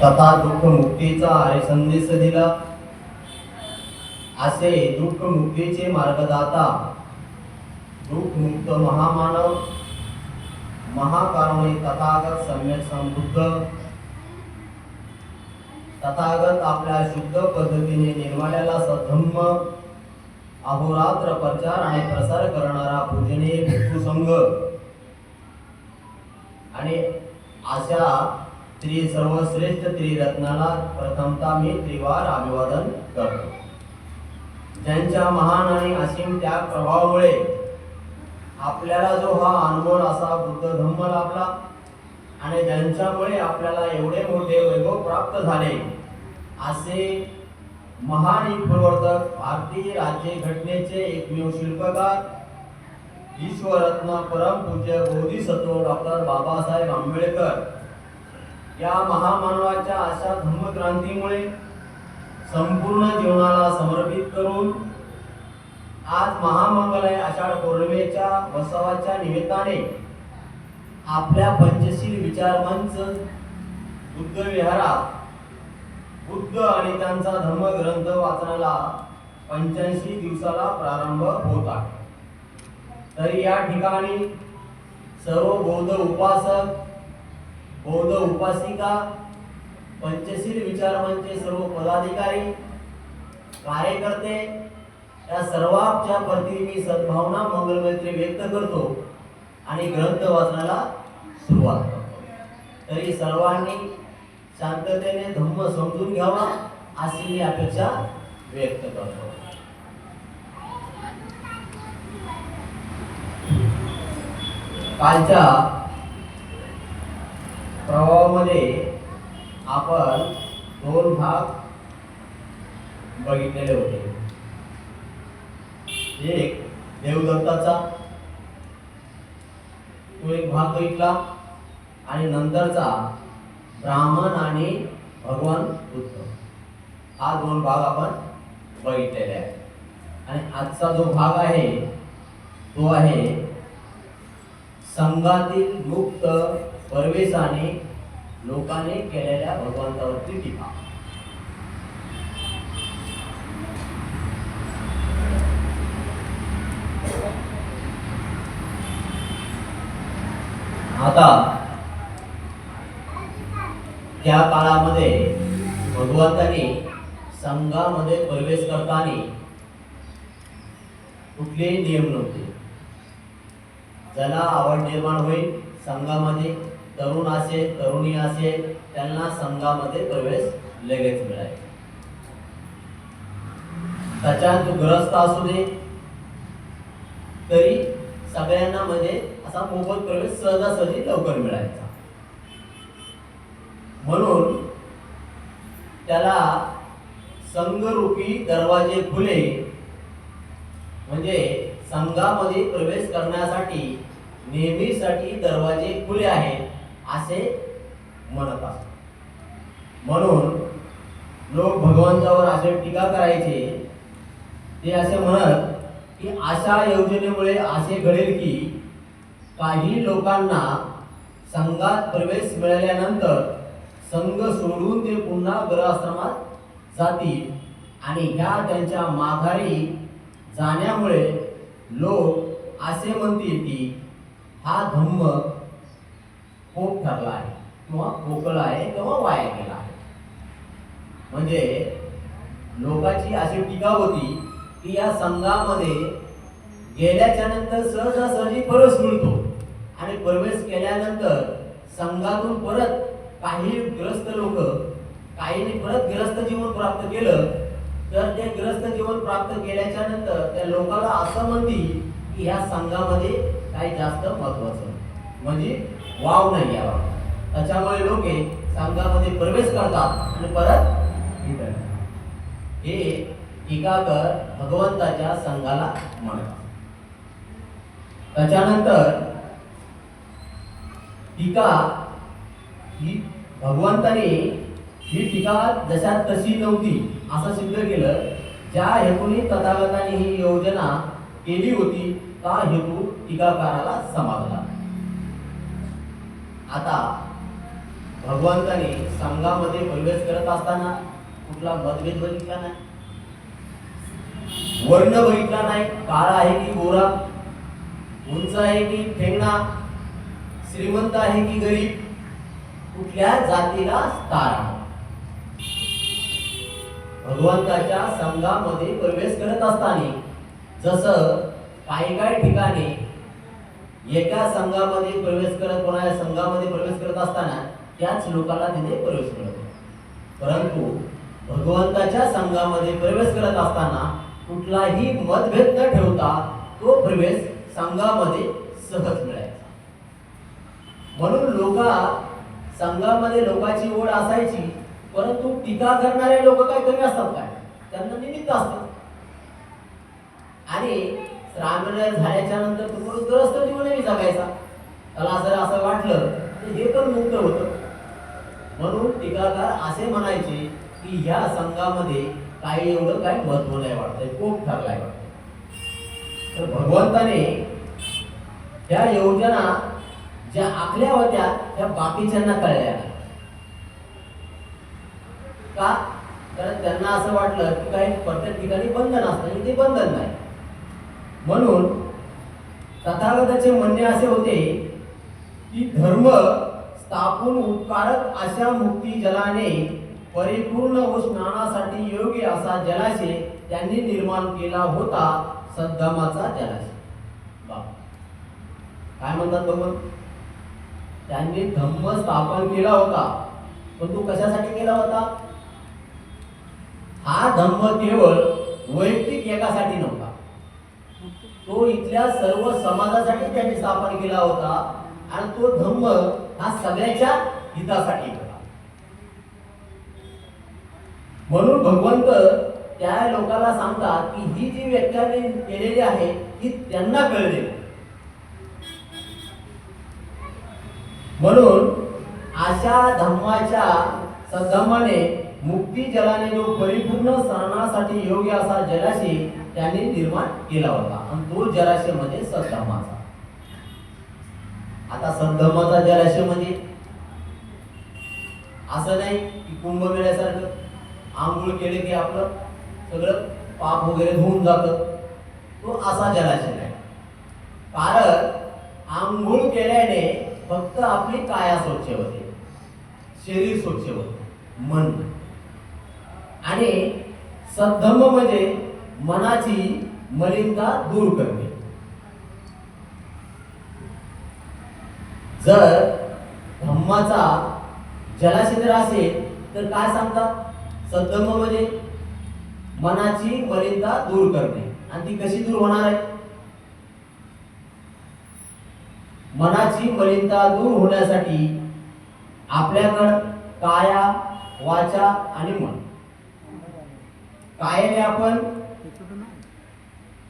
तथा दुःख मुक्तीचा आर्य संदेश दिला. असे दुःख मुक्तीचे मार्गदाता दुःख मुक्त महामानव महाकारुणी तथागत सम्यक समृद्ध तथागत आपल्या शुद्ध पद्धतीने निर्माल्याला सधम्म अहोरात्र प्रचार आणि प्रसार करणारा पूजनीय भिक्खू संघ आणि अशा श्री सर्वश्रेष्ठ त्रिरत्नाला प्रथमता मी त्रिवार अभिवादन करतो. ज्यांच्या महान आणि असीम त्याग प्रभावामुळे आपल्याला जो हा अनमोल असा बुद्ध धम्म लाभला आणि ज्यांच्यामुळे आपल्याला एवढे मोठे वैभव प्राप्त झाले असे महान एक प्रवर्तक भारतीय राज्य घटनेचे एकमेव शिल्पकार विश्वरत्न परमपूज्य बोधिसत्व डॉक्टर बाबासाहेब आंबेडकर या महामानवाच्या अशा धर्मक्रांतीमुळे संपूर्ण जीवनाला समर्पित करून आज महामंगलय आषाढ पौर्णिमेच्या बसवाच्या निमित्ताने आपल्या पंचशील विचारमंच बुद्ध विहारात बुद्ध आणि त्यांचा धर्मग्रंथ वाचनाला पंच्याऐंशी दिवसाला प्रारंभ होत आहे. तरी या ठिकाणी सर्व बौद्ध उपासक बौद्ध उपासिका पंचशील विचारवंचे सर्व पदाधिकारी कार्यकर्ते या सर्वांच्या प्रती मी सद्भावना मंगलमैत्री व्यक्त करतो आणि ग्रंथ वाचनाला सुरुवात करतो. तरी सर्वांनी शांततेने धम्म समजून घ्यावा अशी मी अपेक्षा व्यक्त करतो. कालच्या प्रवाहामध्ये आपण दोन भाग बघितलेले होते. एक देवदत्ताचा. तो एक भाग बघितला. आणि नंतरचा ब्राह्मण आणि भगवान बुद्ध. हा दोन भाग आपण बघितलेले आहे आणि आजचा जो भाग आहे तो आहे संघातील मुक्त परवेशाने लोकांनी केलेल्या भगवंतावरती टीका. आता त्या काळामध्ये भगवंताने संघामध्ये प्रवेश करताना कुठलेही नियम नव्हते. ज्याला आवड निर्माण होईल संघामध्ये तरुण असेल तरुणी असेल त्यांना संघामध्ये प्रवेश लगेच मिळाले. त्याच्यात तो ग्रस्त असू दे. तरी सगळ्यांना म्हणजे असा मोफत प्रवेश सहजासहजी लवकर मिळायचा. म्हणून त्याला संघरूपी दरवाजे खुले म्हणजे संघामध्ये प्रवेश करण्यासाठी नेहमीसाठी दरवाजे खुले आहेत. असे म्हणत असत म्हणून लोक भगवंतावर असे टीका करायचे ते असे म्हणत की अशा योजनेमुळे असे घडेल की काही लोकांना संघात प्रवेश मिळाल्यानंतर संघ सोडून ते पुन्हा ग्रहाश्रमात जातील आणि ह्या त्यांच्या माघारी जाण्यामुळे लोक असे म्हणतील की हा धम्म खूप ठरला आहे किंवा खोकला आहे किंवा वाया गेला आहे म्हणजे लोकांची अशी टीका होती की या संघामध्ये गेल्याच्यानंतर सहजासहजी परस मिळतो आणि प्रवेश केल्यानंतर संघातून परत काही ग्रस्त लोक काहींनी परत ग्रस्त जीवन प्राप्त केलं तर ते ग्रस्त जीवन प्राप्त केल्याच्यानंतर त्या लोकांना असं म्हणतील की ह्या संघामध्ये काही जास्त महत्वाचं म्हणजे वाव नाही यावा. त्याच्यामुळे लोक संघामध्ये प्रवेश करतात आणि परत हे टीकाकर भगवंताच्या संघाला म्हणतात. त्याच्यानंतर टीका ही भगवंताने ही टीका जशा तशी नव्हती असं सिद्ध केलं. ज्या हेतूने तथागताने ही योजना केली होती त्या हेतू टीकाकाराला समजला. आता भगवंताने संघामध्ये प्रवेश करत असताना कुठला मतभेद बघितला नाही? वर्ण बघितला नाही काळा आहे की गोरा उंच आहे की ठेंगणा श्रीमंत आहे की गरीब कुठल्या जातीला स्थान भगवंताच्या संघामध्ये प्रवेश करत असताना जसं काही काही ठिकाणी एका संघामध्ये प्रवेश करत कोणाच्या संघामध्ये प्रवेश करत असताना त्याच लोकांना तिथे प्रवेश मिळतो परंतु भगवंताच्या संघामध्ये प्रवेश करत असताना कुठलाही मतभेद न ठेवता तो प्रवेश संघामध्ये सहज मिळायचा. म्हणून लोका संघामध्ये लोकांची ओढ असायची परंतु टीका करणारे लोक काय कमी असतात काय? त्यांना निमित्त असतात आणि रामनर झाल्याच्यानंतर तो माणूस ग्रस्त जीवनही जगायचा. त्याला जर असं वाटलं तर हे पण मुक्त होतं. म्हणून टीकाकार असे म्हणायचे की ह्या संघामध्ये काही एवढं काही महत्त्व नाही वाटतंय खूप ठरलाय वाटतंय. तर भगवंताने त्या योजना ज्या आखल्या होत्या त्या बाकीच्यांना कळल्या का? कारण त्यांना असं वाटलं की काही प्रत्येक ठिकाणी बंधन असतं आणि ते बंधन नाही. म्हणून तथागताचे म्हणणे असे होते की धर्म स्थापून उपकारक अशा मुक्ती जलाने परिपूर्ण व स्नानासाठी योग्य असा जलाशय त्यांनी निर्माण केला होता सद्धमाचा जलाशय. काय म्हणतात भगवान त्यांनी धम्म स्थापन केला होता पण तो कशासाठी केला होता? हा धम्म केवळ वैयक्तिक एकासाठी नव्हता. तो इथल्या सर्व समाजासाठी त्यांनी स्थापन केला होता. आणि तो धम्म हा सगळ्याच्या हितासाठी होता. म्हणून भगवंत त्या लोकांना सांगतात की ही जी व्याख्या मी केलेली आहे ती त्यांना कळले म्हणून अशा धम्माच्या सद्धम्माने मुक्ती जलाने जो परिपूर्ण स्नानासाठी योग्य असा जलाशय त्यांनी निर्माण केला होता. आणि तो जलाशय म्हणजे सद्धम्माचा आता सद्धम्माचा जलाशय म्हणजे? असं नाही की कुंभमेळ्यासारखं आंघोळ केले की आपलं सगळं पाप वगैरे धुवून जातं. तो असा जलाशय नाही. कारण आंघोळ केल्याने फक्त आपली काया स्वच्छ होते. शरीर स्वच्छ होते. मन. आणि सद्धम्म म्हणजे मनाची मलिनता दूर करणे. जर धम्माचा जलाशय जर असेल तर काय सांगतात सद्धम्म म्हणजे मनाची मलिनता दूर करणे. आणि ती कशी दूर होणार आहे? मनाची मलिनता दूर होण्यासाठी आपल्याकडं काया वाचा आणि मन. कायने आपण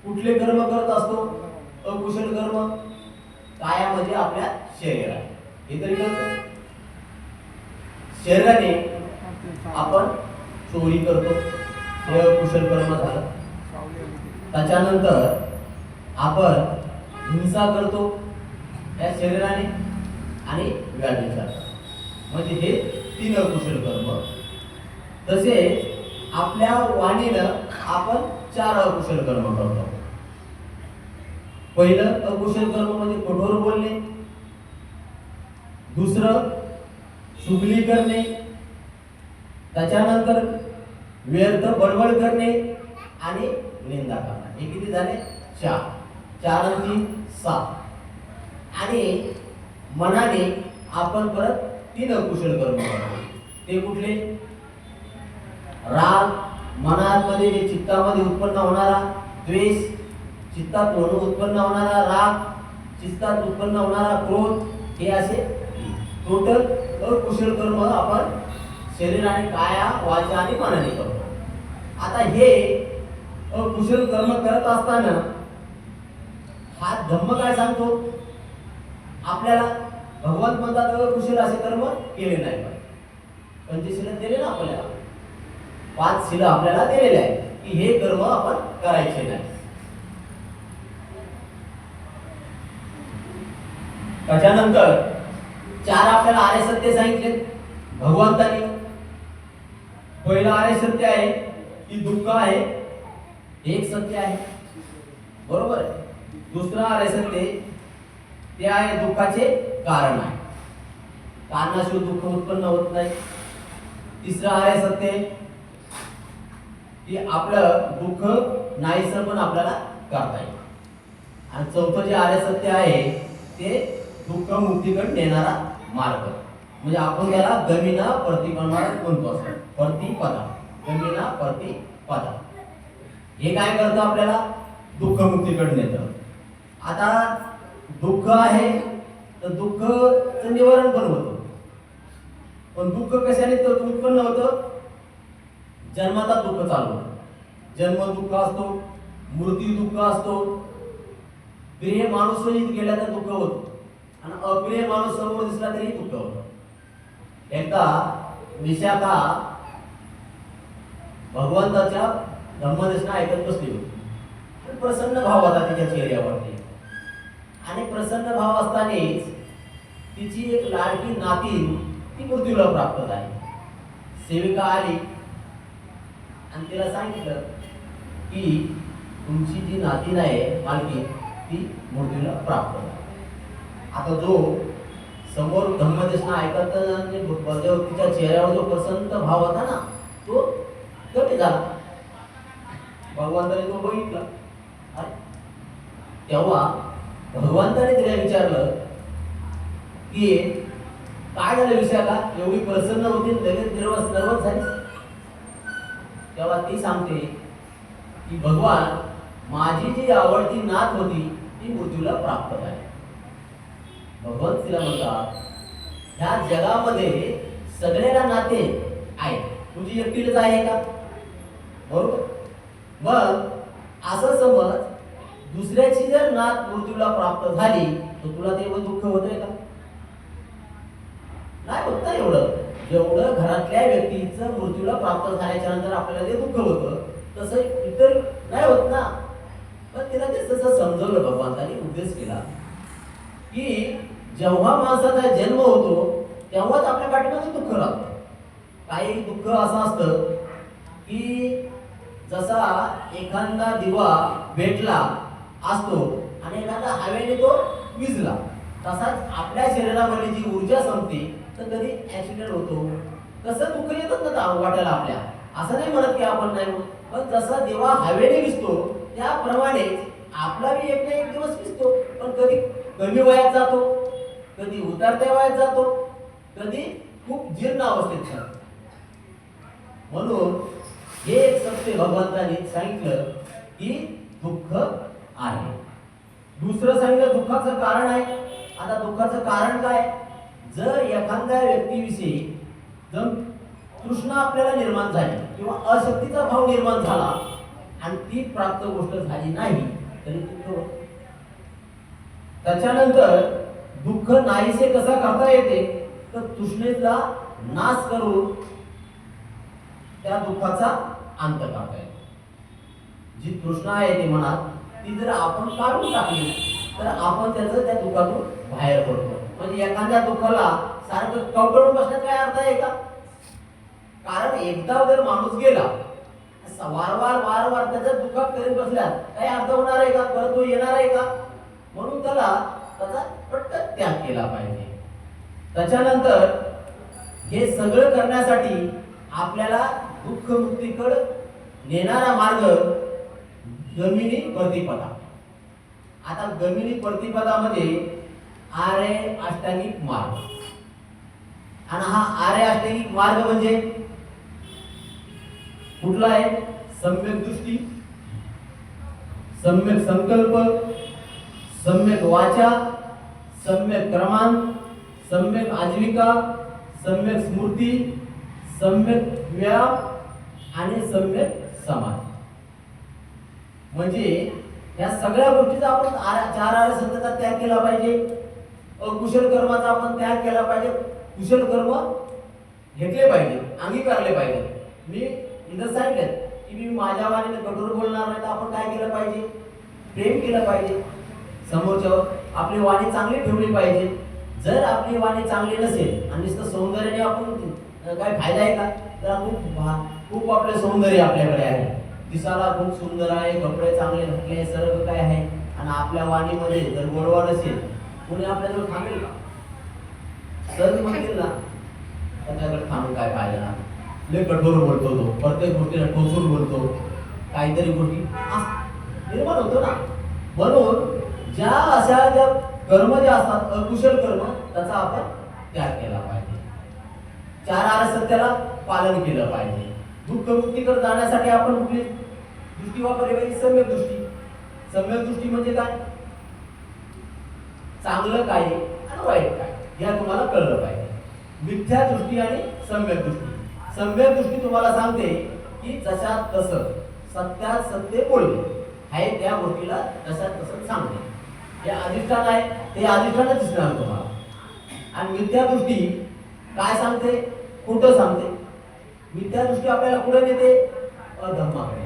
कुठले कर्म करत असतो? अकुशल कर्म? काया म्हणजे आपल्या शरीरात हे तरी शरीराने आपण चोरी करतो. हे अकुशल कर्म झालं. त्याच्यानंतर आपण हिंसा करतो. या शरीराने आणि व्याधीचा. म्हणजे हे तीन अकुशल कर्म. तसेच आपल्या वाणीनं आपण चार अकुशल कर्म करतो. पहिलं अकुशल कर्म म्हणजे कठोर बोलणे दुसरं चुगली करणे त्याच्यानंतर व्यर्थ बडबड करणे आणि निंदा करणे. हे किती झाले? चार. चार आणि सात. आणि मनाने आपण परत तीन अकुशल कर्म करतो. ते कुठले? राग मनामध्ये चित्तामध्ये उत्पन्न होणारा द्वेष चित्तात म्हणून उत्पन्न होणारा राग चित्तात उत्पन्न होणारा क्रोध हे असे टोटल अकुशल कर्म आपण शरीर आणि काया वाचा आणि मनाने करतो. आता हे अकुशल कर्म करत असताना हा धम्म काय सांगतो? आपल्याला भगवंत म्हणतात अकुशल असे कर्म केले नाही पाहिजे. पंचशीलन दिले ना आपल्याला. पाच शिला आपल्याला दिलेले आहे की हे कर्म आपण करायचे नाही. त्याच्यानंतर चार आपल्याला आर्य सत्य सांगितले. भगवंतानी पहिलं आर्य सत्य आहे की दुःख आहे एक सत्य आहे. बरोबर? आहे दुसरं आर्य सत्य ते आहे दुःखाचे कारण आहे. कारणाशिवाय दुःख उत्पन्न होत नाही. तिसरं आर्य सत्य की आपलं दुःख नाहीसं पण आपल्याला करता येईल. आणि चौथं जे आर्य सत्य आहे ते दुःख मुक्तीकडे नेणारा मार्ग. म्हणजे आपण त्याला गमिना प्रतिपदा म्हणतो असं प्रतिपदा. गमिना प्रतिपदा. हे काय करतं आपल्याला? दुःख मुक्तीकडे नेतं. आता दुःख आहे तर दुःखचं निवारण पण होतं. पण दुःख कशाने तर उत्पन्न होतं? जन्माचा दुःख चालू. जन्म दुःख असतो मृत्यू दुःख असतो. प्रिय माणूस गेला तर दुःख होतं. आणि अप्रिय माणूस समोर दिसला तरी दुःख होतं. एकदा विशाखा भगवंताच्या धम्मदेशना ऐकत बसली होती. प्रसन्न भाव होता तिच्या चेहऱ्यावरती. आणि प्रसन्न भाव असतानाच तिची एक लाडकी नातीन ती मृत्यूला प्राप्त झाली. सेविका आली. आणि तिला सांगितलं की तुमची जी नातीन आहे मालकी ती मृत्यूला प्राप्त आता जो समोर धम्मदेशन ऐकत आणि तिच्या चेहऱ्यावर जो प्रसन्न भाव होता ना तो कमी झाला. भगवंताने तो बघितला. तेव्हा भगवंताने तिला विचारलं की काय झालं विषयाला? एवढी प्रसन्न होती लगेच निर्वस नर्वस झाली तेव्हा ती सांगते की भगवान माझी जी आवडती नात होती ती मृत्यूला प्राप्त झाली. भगवान तिला म्हणतात ह्या जगामध्ये सगळ्याला नाते आहेत. तुझी एकटीलच आहे का? बरोबर. मग असं समज दुसऱ्याची जर नात मृत्यूला प्राप्त झाली तर तुला तेवढं दुःख होतंय का? नाही होत ना एवढं. जेवढं घरातल्या व्यक्तीचं मृत्यूला प्राप्त झाल्याच्यानंतर आपल्याला ते दुःख होतं तसं इतर नाही होत ना. पण तिला ते तसं समजवलं भगवंतानी उद्देश केला. की जेव्हा माणसाचा जन्म होतो तेव्हाच आपल्या पाठीमध्ये दुःख राहतं. काही दुःख असं असतं की जसा एखादा दिवा भेटला असतो आणि एखादा हवेने तो विजला तसाच आपल्या शरीरामध्ये जी ऊर्जा संपते तर कधी ऍक्सिडेंट होतो. कसं दुःख येतात ना वाटायला आपल्या. असं नाही म्हणत की आपण नाही पण जसा दिवा हवेने दिसतो त्याप्रमाणे आपला बी एक ना एक दिवस दिसतो पण कधी कमी वयात जातो कधी उतरत्या वयात जातो कधी खूप जीर्ण अवस्थेत जातो. म्हणून हे एक सत्य भगवंताने सांगितलं की दुःख आहे. दुसरं सांगितलं दुःखाचं कारण आहे. आता दुःखाचं कारण काय? जर एखाद्या व्यक्तीविषयी जर तृष्णा आपल्याला निर्माण झाली किंवा अशक्तीचा भाव निर्माण झाला आणि ती प्राप्त गोष्ट झाली नाही तरी दुःख त्याच्यानंतर दुःख नाहीसे कसा करता येते? तर तृष्णेचा नाश करून त्या दुःखाचा अंत करता येतो. जी तृष्णा आहे ती मनात ती जर आपण काढून टाकली तर आपण त्याचं त्या दुःखातून बाहेर पडतो. म्हणजे एखाद्या दुःखाला सारखं कवटळून बसण्यात काय अर्थ आहे का? कारण एकदा जर माणूस गेला वारंवार वारंवार त्याच्या दुःखात करीत बसल्यास काही अर्थ होणार आहे का? परत तो येणार आहे का? म्हणून त्याला त्याचा पटकन त्याग केला पाहिजे. त्याच्यानंतर हे सगळं करण्यासाठी आपल्याला दुःख मुक्तीकडे नेणारा मार्ग गमिनी प्रतिपदा. आता गमिनी प्रतिपदामध्ये आर्य अष्टांगिक मार्ग. आणि हा आर्य अष्टांगिक मार्ग म्हणजे कुठला आहे? सम्यक दृष्टी सम्यक संकल्प सम्यक वाचा सम्यक क्रमांक सम्यक आजीविका सम्यक स्मृती सम्यक व्यायाम आणि सम्यक समाज म्हणजे या सगळ्या गोष्टीचा आपण आर- चार आर्य संताचा त्याग केला पाहिजे. अकुशल कर्माचा आपण त्याग केला पाहिजे. कुशल कर्म घेतले पाहिजे अंगीकारले पाहिजे. मी इथं सांगितलं की मी माझ्या वाणीने कठोर बोलणार नाही तर आपण काय केलं पाहिजे? प्रेम केलं पाहिजे. समोरच्यावर आपली वाणी चांगली ठेवली पाहिजे. जर आपली वाणी चांगली नसेल आणि नुसतं सौंदर्याने आपण काय फायदा आहे का? तर आपण खूप आपले सौंदर्य आपल्याकडे आहे. दिसायला खूप सुंदर आहे कपडे चांगले घातले सर्व काय आहे. आणि आपल्या वाणीमध्ये जर गोडवा नसेल कोणी आपल्याजवळ थांबेल का? सर म्हणतील ना त्याच्याकडे थांबून काय पाहिजे ना लय कठोर बोलतो तो. प्रत्येक गोष्टीला टोचून बोलतो. काहीतरी गोष्टी निर्माण होतो ना. म्हणून ज्या अशा ज्या कर्म जे असतात अकुशल कर्म त्याचा आपण त्याग केला पाहिजे. चार आर सत्याला पालन केलं पाहिजे. दुःख मुक्तीकडे जाण्यासाठी आपण कुठली दृष्टी वापरली पाहिजे? सम्यक दृष्टी. सम्यक दृष्टी म्हणजे काय? चांगलं काय आणि वाईट काय या तुम्हाला कळलं पाहिजे. मिथ्या दृष्टी आणि सम्यक दृष्टी. सम्यक दृष्टी तुम्हाला सांगते की जशात तसं सत्यात सत्य बोलणे आहे त्या गोष्टीला तशात तसं सांगणे. हे अधिष्ठान आहे ते अधिष्ठानच दिसणार तुम्हाला. आणि मिथ्या दृष्टी काय सांगते? कुठं सांगते. मिथ्या दृष्टी आपल्याला कुठे नेते? अधम्माकडे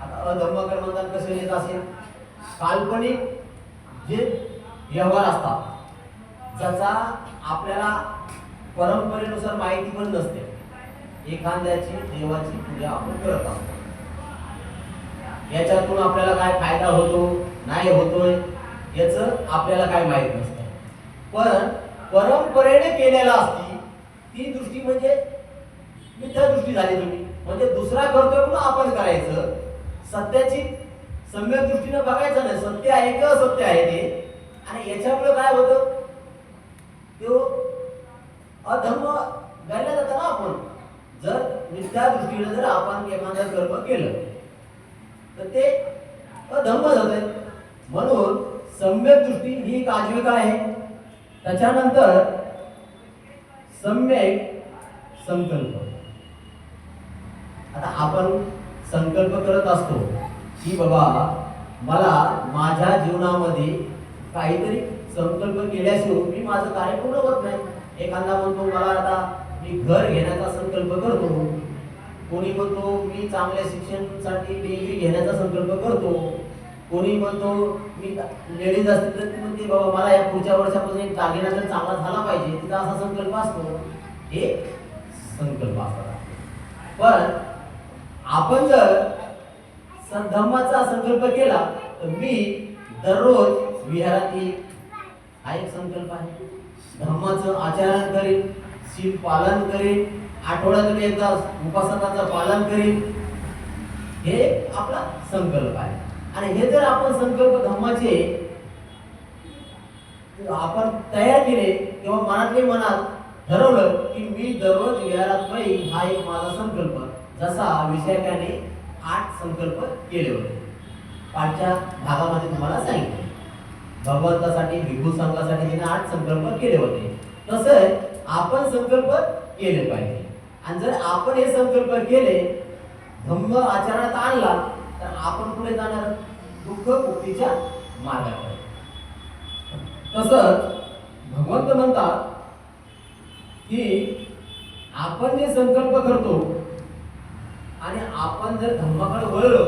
आता अधम्माकडे म्हणतात कसे नेत असेल? काल्पनिक जे व्यवहार असतात. ज्याचा आपल्याला परंपरेनुसार माहिती पण नसते. एखाद्याची देवाची पूजा आपण करत असतो. याच्यातून आपल्याला काय फायदा होतो नाही होतोय याच आपल्याला काय माहीत नसतं. पण परंपरेने केलेला असती ती दृष्टी म्हणजे मिथ्या दृष्टी झाली तुम्ही. म्हणजे दुसरा करतोय म्हणून आपण करायचं. सत्याची सम्यक दृष्टीने बघायचं नाही. सत्य आहे का असत्य आहे ते. आणि याच्यामुळे काय होतं? तो अधर्म गायला जातं ना आपण. जर त्या दृष्टीने जर आपण एखादं कर्म केलं तर ते अधर्म जात म्हणून सम्यक दृष्टी ही एक आजीविका आहे. त्याच्यानंतर सम्यक संकल्प. आता आपण संकल्प करत असतो की बाबा मला माझ्या जीवनामध्ये काहीतरी संकल्प केल्याशिवाय मी माझं कार्य पूर्ण होत नाही. एखादा म्हणतो मला आता मी घर घेण्याचा संकल्प करतो. कोणी म्हणतो मी चांगल्या शिक्षणासाठी डिग्री घेण्याचा संकल्प करतो. कोणी म्हणतो मी लेडीज असते तर ती म्हणते बाबा मला या पुढच्या वर्षापासून एक दागिना जर चांगला झाला पाहिजे. तिचा असा संकल्प असतो. हे संकल्प असतात. पण आपण जर धम्माचा संकल्प केला तर मी दररोज विहारात येईल हा एक संकल्प आहे. धर्माचं आचरण करीन शील पालन करीन आठवड्यातून एकदा उपासनाचं पालन करीन. हे आपला संकल्प आहे. आणि हे जर आपण संकल्प धम्माचे आपण तयार केले किंवा मनातले मनात ठरवलं की मी दररोज विहारात पाहिजे हा एक माझा संकल्प. जसा विषयकाने आठ संकल्प केले होते. पाठच्या भागामध्ये तुम्हाला सांगितले. भगवंतासाठी विभू संघासाठी तिने आठ संकल्प केले होते. तसं आपण संकल्प केले पाहिजे. आणि जर आपण हे संकल्प केले धम्म आचरणात आणला तर आपण पुढे जाणार? दुःख मुक्तीच्या मार्गाकडे. तसंच भगवंत म्हणतात की आपण जे संकल्प करतो आणि आपण जर धम्माकडे वळलो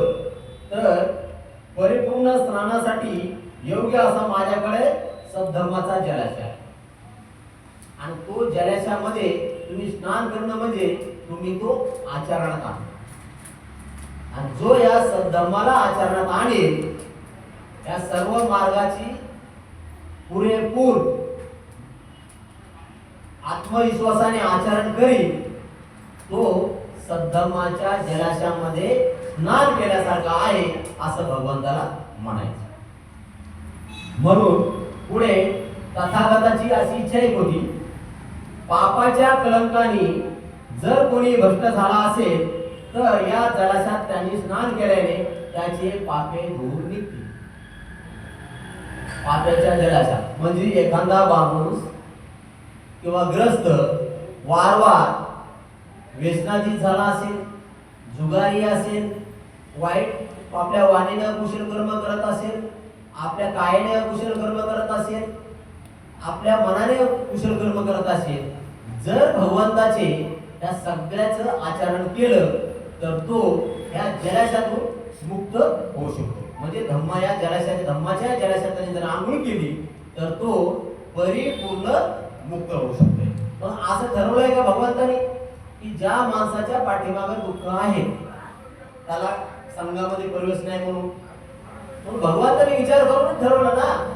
तर परिपूर्ण स्नानासाठी योग्य असा माझ्याकडे सद्धर्माचा जलाशय आहे. आणि तो जलाशयामध्ये तुम्ही स्नान करणं म्हणजे तुम्ही तो आचरणात आणा. आणि जो या सद्धर्माला आचरणात आणेल या सर्व मार्गाची पुरेपूर आत्मविश्वासाने आचरण करील तो सद्धमाच्या जलाशयामध्ये स्नान केल्यासारखा आहे असं भगवंताला म्हणायचं. म्हणून पुढे तथागताची अशी इच्छा एक होती पापाच्या कलंकाने जर कोणी भ्रष्ट झाला असेल तर या जलाशयात त्यांनी स्नान केल्याने त्याचे पापे दूर निघते पाप्याच्या जलाशयात म्हणजे एखादा माणूस किंवा ग्रस्त वारंवार व्यसनाधीन झाला असेल जुगारी असेल वाईट आपल्या वाणीनं कुशल कर्म करत असेल आपल्या कायाने कुशल कर्म करत असेल आपल्या मनाने कुशल कर्म करत असेल जर भगवंताचे त्या सगळ्याचं आचरण केलं तर तो या जलाशातून मुक्त होऊ शकतो. म्हणजे धम्मा या जलाशयाच्या धम्माच्या जलाशाताने जर आंघोळ केली तर तो परिपूर्ण मुक्त होऊ शकतो. पण असं ठरवलंय का भगवंतानी? की ज्या माणसाच्या पाठीमागे दुःख आहे त्याला संघामध्ये प्रवेश नाही म्हणून. म्हणून भगवंताने विचार करून ठरवलं ना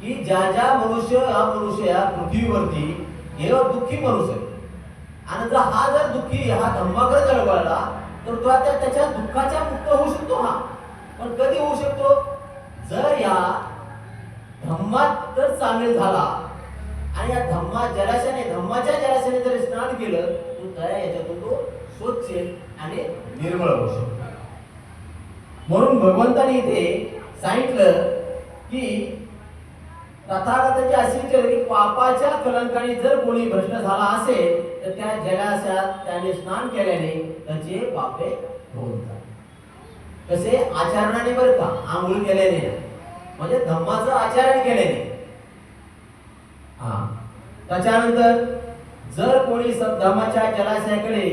की ज्या ज्या मनुष्य हा मनुष्य या पृथ्वीवरती हे दुःखी मनुष्य आणि जर हा जर दुःखी हा धम्माकडे जळवळला तर तो त्या त्याच्या दुःखाच्या मुक्त होऊ शकतो हा. पण कधी होऊ शकतो? जर या धम्मात जर सामील झाला आणि या धम्मा जलाशयाने धम्माच्या जलाशयाने जर स्नान केलं तर त्या याच्यातून तो स्वच्छ आणि निर्मळ होऊ शकतो. म्हणून भगवंताने इथे सांगितलं की तथागताची अशी विचार की पापाच्या कलंकाने जर कोणी भ्रष्ट झाला असेल तर त्या जलाशयात त्याने स्नान केल्याने त्याचे पापे होतात कसे आचरणाने बरं का? आंघोळ केल्याने म्हणजे धम्माचं आचरण केल्याने. त्याच्यानंतर जर कोणी धर्माच्या जलाशयाकडे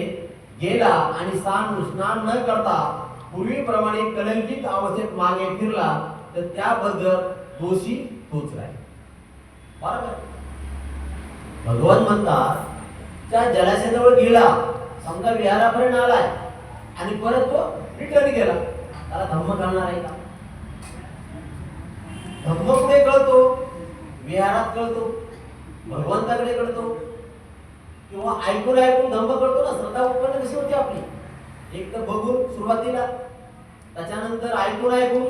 गेला आणि स्नान स्नान न करता पूर्वीप्रमाणे कलंकित अवस्थेत मागे फिरला तर त्याबद्दल दोषी तोच राहील. बरोबर? भगवान म्हणतात त्या जलाशयाजवळ गेला समजा विहारापर्यंत आलाय आणि परत तो रिटर्न गेला. त्याला धम्म कळणार आहे का? धम्म कुठे कळतो? विहारात कळतो. भगवंताकडे कळतो किंवा ऐकून ऐकून धंब करतो ना श्रद्धा उत्पन्न कशी होती आपली? एक तर बघून सुरुवातीला त्याच्यानंतर ऐकून ऐकून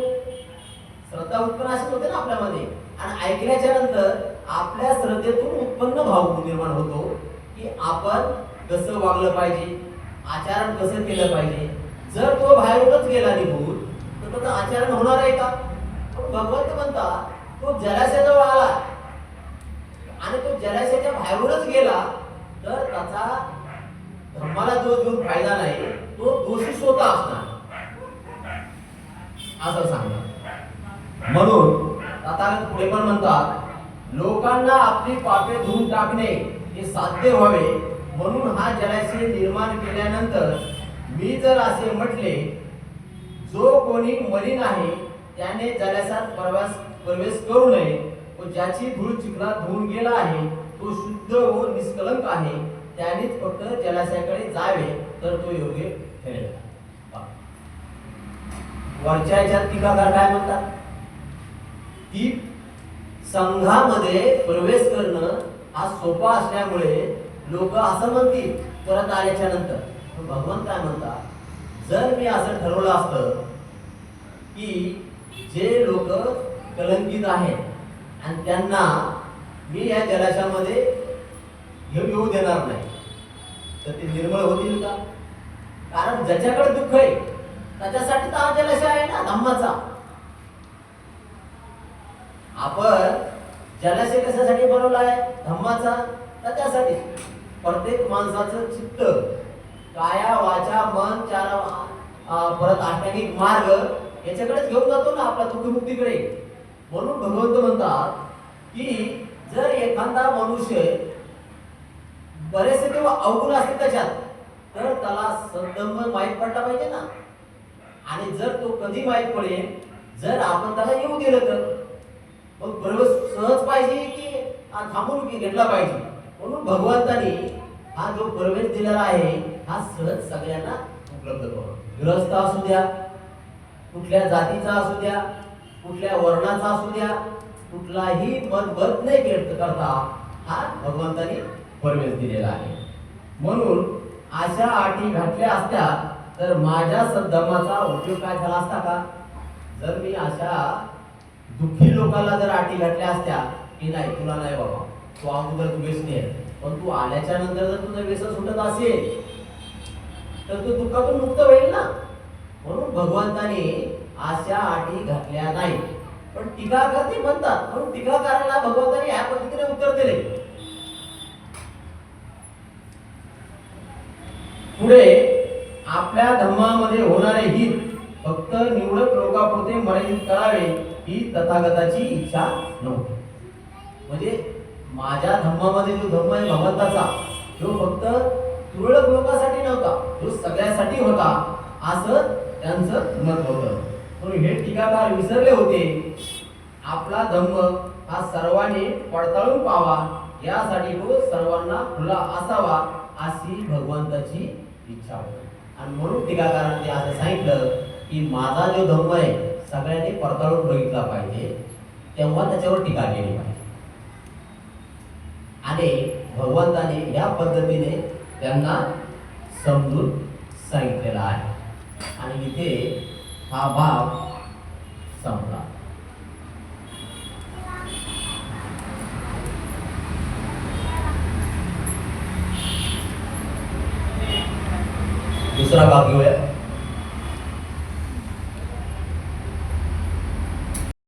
श्रद्धा उत्पन्न अशी होते ना आपल्यामध्ये. आणि ऐकल्याच्या नंतर आपल्या श्रद्धेतून उत्पन्न भाव निर्माण होतो की आपण कसं वागलं पाहिजे आचरण कसं केलं पाहिजे. जर तो बाहेरूनच गेला निघून तर त्याचं आचरण होणार आहे का? पण भगवंत म्हणता तो जलाशयाजवळ आला आणि तो जलाशयाच्या बाहेरूनच गेला तर त्याचा धर्माला जो घेऊन फायदा नाही तो दोषी स्वतः असणार. असं सांगणार म्हणून आता पुढे पण म्हणतात लोकांना आपली पापे धुवून टाकणे हे साध्य व्हावे. म्हणून हा जलाशय निर्माण केल्यानंतर मी जर असे म्हटले जो कोणी मलिन आहे त्याने जलाशयात प्रवास प्रवेश करू नये. ज्याची धूळ चिखलात धुवून गेला आहे तो शुद्ध व निष्कलंक आहे. त्यानेच फक्त जलाशयाकडे जावे तर तो योग्य ठरेल. वरच्या याच्यात टीकाकार काय म्हणतात? की संघामध्ये प्रवेश करणं हा सोपा असल्यामुळे लोक असं म्हणतील परत आल्याच्यानंतर. भगवान काय म्हणतात? जर मी असं ठरवलं असतं की जे लोक कलंकित आहेत आणि त्यांना मी या जलाशामध्ये घेऊ येऊ देणार नाही. तर ते निर्मळ होतील का? कारण ज्याच्याकडे दुःख आहे त्याच्यासाठी तर हा जलाशय आहे ना धम्माचा. आपण जलाशय कशासाठी बनवला आहे? धम्माचा? त्याच्यासाठी. प्रत्येक माणसाचं चित्त काया वाचा मन चार परत अष्टांगिक मार्ग याच्याकडेच घेऊन जातो ना आपल्या दुःखमुक्तीकडे. म्हणून भगवंत म्हणतात की जर एखादा मनुष्य बरेचसे तेव्हा अवगुण असतील त्याच्यात तर त्याला संदर्भ माहीत पडला पाहिजे ना. आणि जर तो कधी माहीत पडेल जर आपण त्याला येऊ दिलं तर मग बरोबर सहज पाहिजे की हा थांबून की घेतला पाहिजे. म्हणून भगवंतानी हा जो प्रवेश दिलेला आहे हा सहज सगळ्यांना उपलब्ध करून ग्रस्त असू द्या कुठल्या जातीचा असू द्या कुठल्या वर्णाचा असू द्या कुठलाही मतभेद नाही व्यक्त करता हा भगवंतानी परवेश दिलेला आहे. म्हणून अशा अटी घातल्या असत्या तर माझ्या सद्धर्माचा उपयोग काय झाला असता का? जर मी अशा दुःखी लोकांना जर अटी घातल्या असत्या की नाही तुला नाही बाबा तू अगोदर तू व्यसनी आहे पण तू आल्याच्यानंतर जर तुझं व्यसन सुटत असेल तर तू दुःखातून मुक्त होईल ना? म्हणून भगवंताने अशा अटी घातल्या नाही. पण टीकाकार ते म्हणतात म्हणून टीकाकाराला भगवंताने या पद्धतीने उत्तर दिले. पुढे आपल्या धम्मामध्ये होणारे हित फक्त निवडक लोकापुरते मर्यादित करावे ही तथागताची इच्छा नव्हती. म्हणजे माझ्या धम्मामध्ये जो धम्म आहे भगवंताचा तो फक्त तुरळक लोकांसाठी नव्हता तो सगळ्यासाठी होता असं त्यांचं मत होतं. म्हणून हे टीकाकार विसरले होते. आपला धम्म हा सर्वांनी पडताळून पावा यासाठी तो सर्वांना खुला असावा अशी भगवंताची इच्छा होती. आणि म्हणून टीकाकारांनी असं सांगितलं की माझा जो धम्म आहे सगळ्यांनी पडताळून बघितला पाहिजे. तेव्हा त्याच्यावर टीका केली पाहिजे. आणि भगवंताने या पद्धतीने त्यांना समजून सांगितलेलं आहे. आणि इथे हा भाग संपला. दुसरा भाग घेऊया.